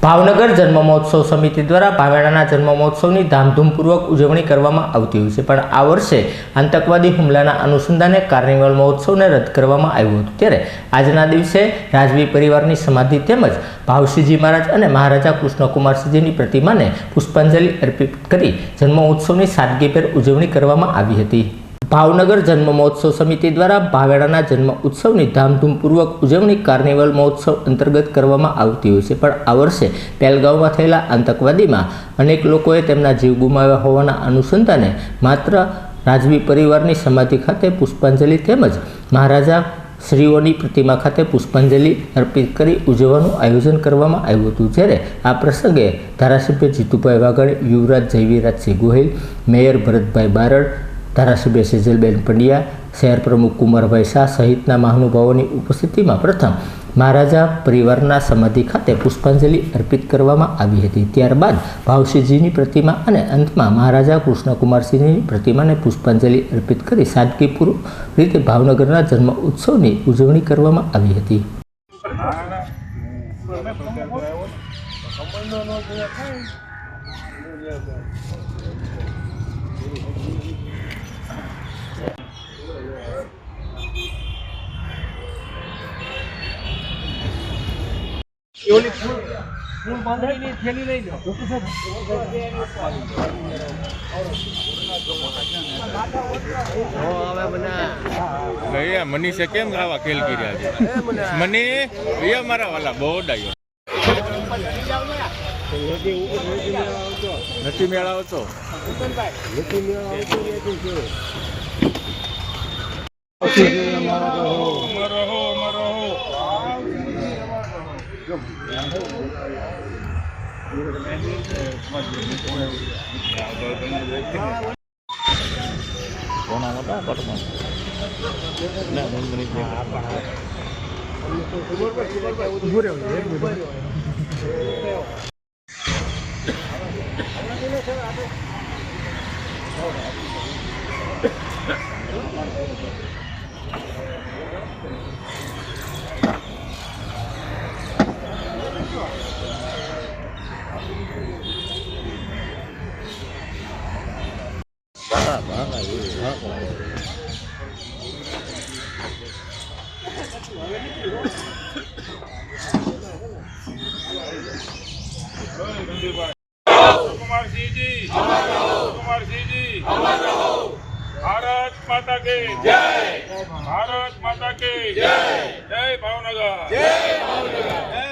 ભાવનગર જન્મ મહોત્સવ સમિતિ દ્વારા ભાવેણાના જન્મ મહોત્સવની ધામધૂમપૂર્વક ઉજવણી કરવામાં આવતી હોય છે. પણ આ વર્ષે આતંકવાદી હુમલાના અનુસંધાને કાર્નિવલ મહોત્સવને રદ કરવામાં આવ્યું હતું. ત્યારે આજના દિવસે રાજવી પરિવારની સમાધિ તેમજ ભાવસિંહજી મહારાજ અને મહારાજા કૃષ્ણકુમારસિંહજીની પ્રતિમાને પુષ્પાંજલિ અર્પિત કરી જન્મ ઉત્સવની સાદગીભેર ઉજવણી કરવામાં આવી હતી. ભાવનગર જન્મ મહોત્સવ સમિતિ દ્વારા ભાવેડાના જન્મ ઉત્સવની ધામધૂમપૂર્વક ઉજવણી કાર્નિવલ મહોત્સવ અંતર્ગત કરવામાં આવતી હોય છે. પણ આ વર્ષે પહેલગાંવમાં થયેલા આતંકવાદીમાં અનેક લોકોએ તેમના જીવ ગુમાવ્યા હોવાના અનુસંધાને માત્ર રાજવી પરિવારની સમાધિ ખાતે પુષ્પાંજલિ તેમજ મહારાજા શ્રીઓની પ્રતિમા ખાતે પુષ્પાંજલિ અર્પિત કરી ઉજવવાનું આયોજન કરવામાં આવ્યું હતું. જ્યારે આ પ્રસંગે ધારાસભ્ય જીતુભાઈ વાઘાણી, યુવરાજ જયવીરાજસિંહ ગોહિલ, મેયર ભરતભાઈ બારડ ધારાસભ્ય સેજલબેન પંડ્યા, શહેર પ્રમુખ કુમારભાઈ શાહ સહિતના મહાનુભાવોની ઉપસ્થિતિમાં પ્રથમ મહારાજા પરિવારના સમાધિ ખાતે પુષ્પાંજલિ અર્પિત કરવામાં આવી હતી. ત્યારબાદ ભાવસિંહજીની પ્રતિમા અને અંતમાં મહારાજા કૃષ્ણકુમારસિંહની પ્રતિમાને પુષ્પાંજલિ અર્પિત કરી સાદગીપૂર્વ રીતે ભાવનગરના જન્મ ઉત્સવની ઉજવણી કરવામાં આવી હતી. ઓલી ફૂલ ફૂલ બાંધણીની થેલી લઈ લો. ભૈયા મનીષે કેમ આવા ખેલ કર્યા છે? મની ભૈયા મારા વાલા બહુ ડાયો નથી મેળાવતો અમારો કોના મોટા અપાર્ટમાં ના હું મિનિટ ઊભો bán này hết rồi Bharat માતા કે જય ભારત માતા કે જય જય ભાવનગર જય ભાવનગર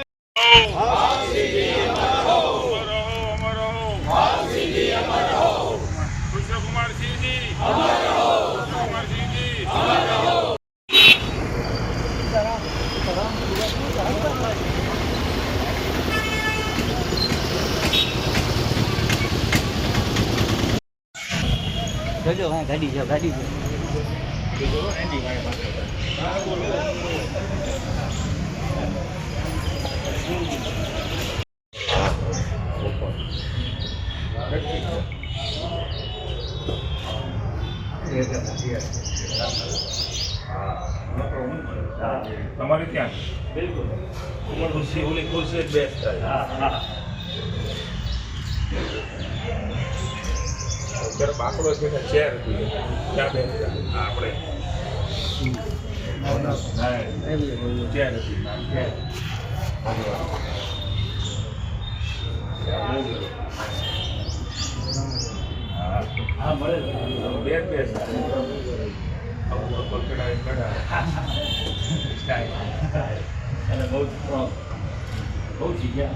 હા ગાડી તમારે ત્યાં? બિલકુલ. ઓલી ખુરશી જ બેસ્ટ અત્યારે બાકડો છે ને ચેર ત્યાં બેન આપણે. ચેર હા મળે બે બેસતા પકડાય કઢાય અને બહુ સ્ટ્રોંગ બહુ જગ્યા.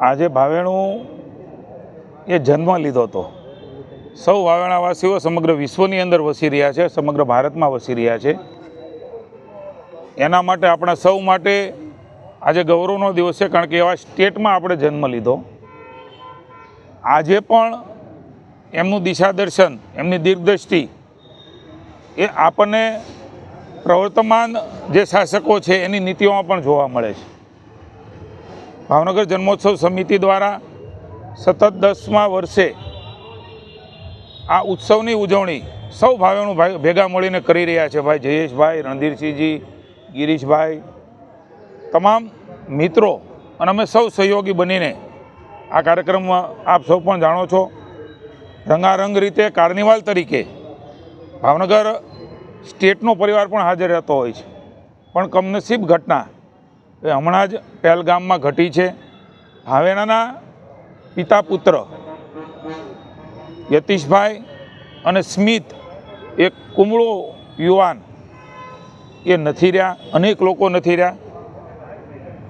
આજે ભાવેણું એ જન્મ લીધો હતો. સૌ વાવેણાવાસીઓ સમગ્ર વિશ્વની અંદર વસી રહ્યા છે, સમગ્ર ભારતમાં વસી રહ્યા છે. એના માટે આપણા સૌ માટે આજે ગૌરવનો દિવસ છે, કારણ કે એવા સ્ટેટમાં આપણે જન્મ લીધો. આજે પણ એમનું દિશા દર્શન એમની દીર્ઘદ્રષ્ટિ એ આપણને પ્રવર્તમાન જે શાસકો છે, એની નીતિઓમાં પણ જોવા મળે છે. ભાવનગર જન્મોત્સવ સમિતિ દ્વારા સતત દસમા વર્ષે આ ઉત્સવની ઉજવણી સૌ ભાવેનું ભેગા મળીને કરી રહ્યા છે. ભાઈ જયેશભાઈ, રણધીરસિંહજી, ગિરીશભાઈ, તમામ મિત્રો અને અમે સૌ સહયોગી બનીને આ કાર્યક્રમમાં આપ સૌ પણ જાણો છો. રંગારંગ રીતે કાર્નિવાલ તરીકે ભાવનગર સ્ટેટનો પરિવાર પણ હાજર રહેતો હોય છે. પણ કમનસીબ ઘટના એ હમણાં જ પહેલગામમાં ઘટી છે. ભાવેણાના પિતા પુત્ર યતીશભાઈ અને સ્મિત, એક કુમળો યુવાન એ નથી રહ્યા, અનેક લોકો નથી રહ્યા.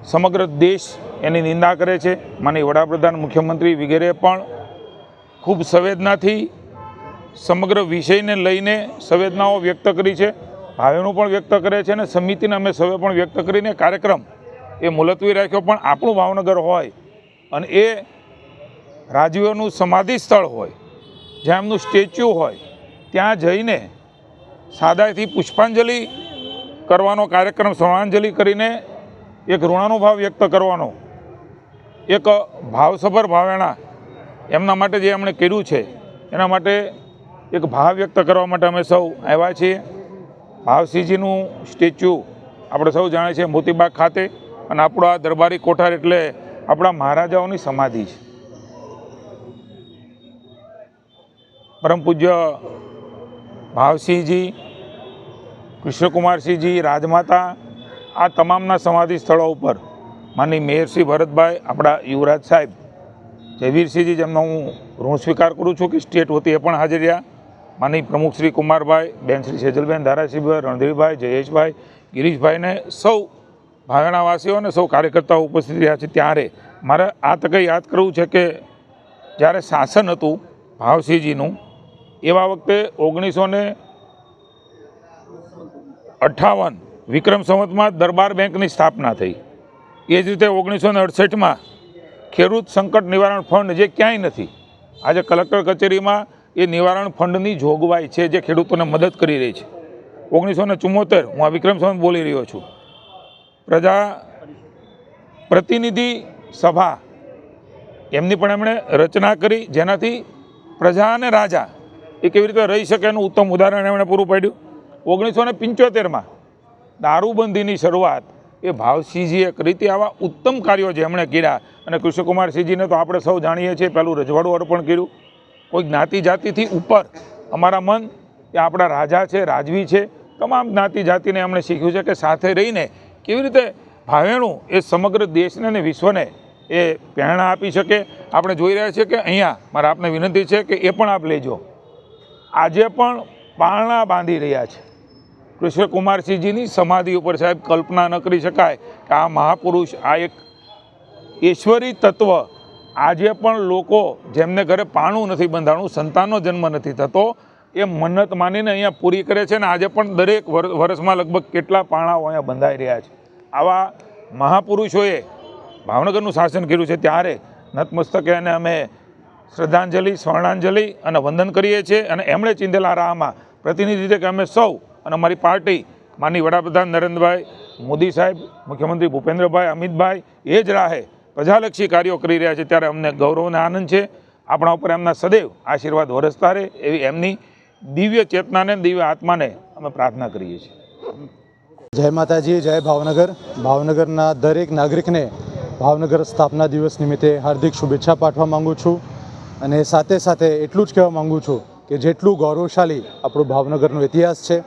સમગ્ર દેશ એની નિંદા કરે છે. માની વડાપ્રધાન મુખ્યમંત્રી વગેરે પણ ખૂબ સંવેદનાથી સમગ્ર વિષયને લઈને સંવેદનાઓ વ્યક્ત કરી છે. ભાવેનું પણ વ્યક્ત કરે છે અને સમિતિને અમે સવે પણ વ્યક્ત કરીને કાર્યક્રમ એ મુલતવી રાખ્યો. પણ આપણું ભાવનગર હોય અને એ રાજવીઓનું સમાધિ સ્થળ હોય, જ્યાં એમનું સ્ટેચ્યુ હોય, ત્યાં જઈને સાદાઈથી પુષ્પાંજલિ કરવાનો કાર્યક્રમ, શ્રદ્ધાંજલિ કરીને એક ઋણાનુભાવ વ્યક્ત કરવાનો, એક ભાવસભર ભાવેણા એમના માટે જે એમણે કર્યું છે, એના માટે એક ભાવ વ્યક્ત કરવા માટે અમે સૌ આવ્યા છીએ. ભાવસિંહજીનું સ્ટેચ્યુ આપણે સૌ જાણીએ છીએ મોતીબાગ ખાતે અને આપણો આ દરબારી કોઠાર એટલે આપણા મહારાજાઓની સમાધિ છે. પરમ પૂજ્ય ભાવસિંહજી, કૃષ્ણકુમારસિંહજી, રાજમાતા, આ તમામના સમાધિ સ્થળો ઉપર માની મેયરશ્રી ભરતભાઈ, આપણા યુવરાજ સાહેબ, જયવીરસિંહજી જેમનો હું ઋણ સ્વીકાર કરું છું કે સ્ટેટ વતી એ પણ હાજર રહ્યા. માની પ્રમુખ શ્રી કુમારભાઈ, બેન શ્રી સેજલબેન ધારાસિંહભાઈ રણધીરભાઈ, જયેશભાઈ, ગિરીશભાઈને સૌ ભાગણાવાસીઓ અને સૌ કાર્યકર્તાઓ ઉપસ્થિત રહ્યા છે ત્યારે. મારે આ તકે યાદ કરવું છે કે જ્યારે શાસન હતું ભાવસિંહજીનું, એવા વખતે ઓગણીસો ને અઠ્ઠાવન વિક્રમ સંવતમાં દરબાર બેંકની સ્થાપના થઈ. એ જ રીતે ઓગણીસો ને અડસઠમાં ખેડૂત સંકટ નિવારણ ફંડ જે ક્યાંય નથી. આજે કલેક્ટર કચેરીમાં એ નિવારણ ફંડની જોગવાઈ છે જે ખેડૂતોને મદદ કરી રહી છે. ઓગણીસો ને ચુમ્મોતેર, હું આ વિક્રમ સંવત બોલી રહ્યો છું. પ્રજા પ્રતિનિધિ સભા, એમની પણ એમણે રચના કરી જેનાથી પ્રજા અને રાજા એ કેવી રીતે રહી શકે એનું ઉત્તમ ઉદાહરણ એમણે પૂરું પાડ્યું. ઓગણીસો ને પંચોતેરમાં દારૂબંધીની શરૂઆત એ ભાવસિંહજીએ કરી હતી. આવા ઉત્તમ કાર્યો જેમણે કર્યા, અને કૃષ્ણકુમારસિંહજીને તો આપણે સૌ જાણીએ છીએ, પહેલું રજવાડું અર્પણ કર્યું. કોઈ જ્ઞાતિ જાતિથી ઉપર અમારા મન કે આપણા રાજા છે, રાજવી છે, તમામ જ્ઞાતિ જાતિને એમણે શીખ્યું છે કે સાથે રહીને કેવી રીતે ભાવેણું એ સમગ્ર દેશને અને વિશ્વને એ પ્રેરણા આપી શકે. આપણે જોઈ રહ્યા છીએ કે અહીંયા મારે આપને વિનંતી છે કે એ પણ આપ લેજો. આજે પણ પારણા બાંધી રહ્યા છે. કૃષ્ણકુમારસિંહજીની સમાધિ ઉપર સાહેબ કલ્પના ન કરી શકાય કે આ મહાપુરુષ આ એક ઈશ્વરી તત્વ આજે પણ લોકો જેમને ઘરે પાણું નથી બંધાણું, સંતાનનો જન્મ નથી થતો, એ મન્નત માનીને અહીંયા પૂરી કરે છે ને આજે પણ દરેક વર- વર્ષમાં લગભગ કેટલા પાણાઓ અહીંયા બંધાઈ રહ્યા છે. આવા મહાપુરુષોએ ભાવનગરનું શાસન કર્યું છે ત્યારે નતમસ્તકે એને અમે શ્રદ્ધાંજલિ, સ્વર્ણાંજલિ અને વંદન કરીએ છીએ અને એમણે ચિંધેલા રાહમાં પ્રતિનિધિ કે અમે સૌ અને અમારી પાર્ટી માનની વડાપ્રધાન નરેન્દ્રભાઈ મોદી સાહેબ, મુખ્યમંત્રી ભૂપેન્દ્રભાઈ, અમિતભાઈ એ જ રાહે પ્રજાલક્ષી કાર્યો કરી રહ્યા છે, ત્યારે અમને ગૌરવ અને આનંદ છે. આપણા ઉપર એમના સદૈવ આશીર્વાદ વરસતા રહે એવી એમની દિવ્ય ચેતનાને, દિવ્ય આત્માને અમે પ્રાર્થના કરીએ છીએ. જય માતાજી, જય ભાવનગર. ભાવનગરના દરેક નાગરિકને ભાવનગર સ્થાપના દિવસ નિમિત્તે હાર્દિક શુભેચ્છા પાઠવા માગું છું. અને સાથે સાથે એટલું જ કહેવા માગું છું કે જેટલું ગૌરવશાળી આપણું ભાવનગરનો ઇતિહાસ છે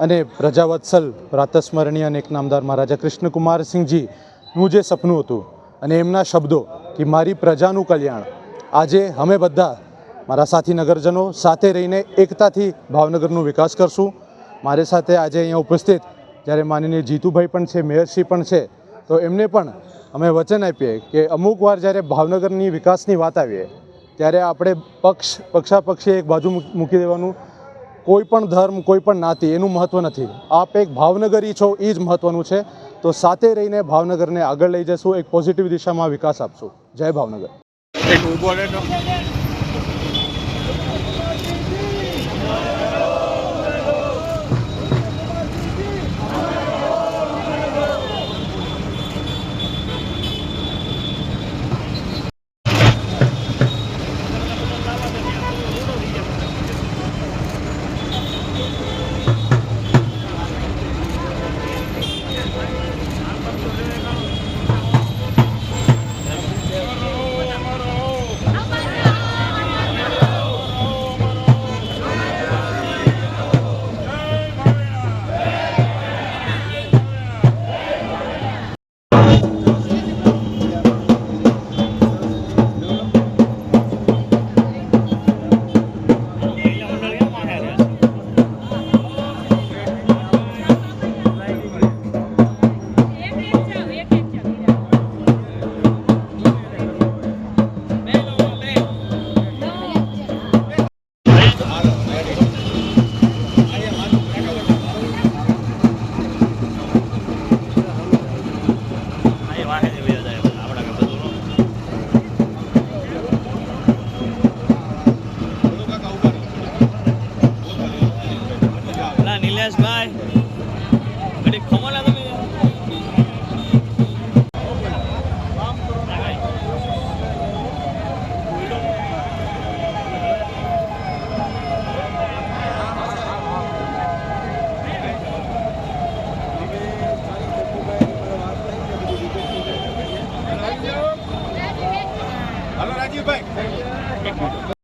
અને પ્રજાવત્સલ પ્રાતસ્મરણીય અને એક નામદાર મહારાજા કૃષ્ણકુમારસિંહજીનું જે સપનું હતું અને એમના શબ્દો કે મારી પ્રજાનું કલ્યાણ. આજે અમે બધા મારા સાથી નગરજનો સાથે રહીને એકતાથી ભાવનગરનો વિકાસ કરશું. મારી સાથે આજે અહીંયા ઉપસ્થિત જ્યારે માનનીય જીતુભાઈ પણ છે, મેયરશ્રી પણ છે, તો એમને પણ અમે વચન આપીએ કે અમુક વાર જ્યારે ભાવનગરની વિકાસની વાત આવીએ, ત્યારે આપણે પક્ષ પક્ષાપક્ષી એક બાજુ મૂકી દેવાનું. કોઈ પણ ધર્મ, કોઈ પણ નાતી, એનું મહત્ત્વ નથી. આપ એક ભાવનગરી છો, એ જ મહત્ત્વનું છે. તો સાથે રહીને ભાવનગરને આગળ લઈ જશું. એક પોઝિટિવ દિશામાં વિકાસ આપશું. જય ભાવનગર. એક Yes, bye. But it come on, Hello, Rajiv bhai.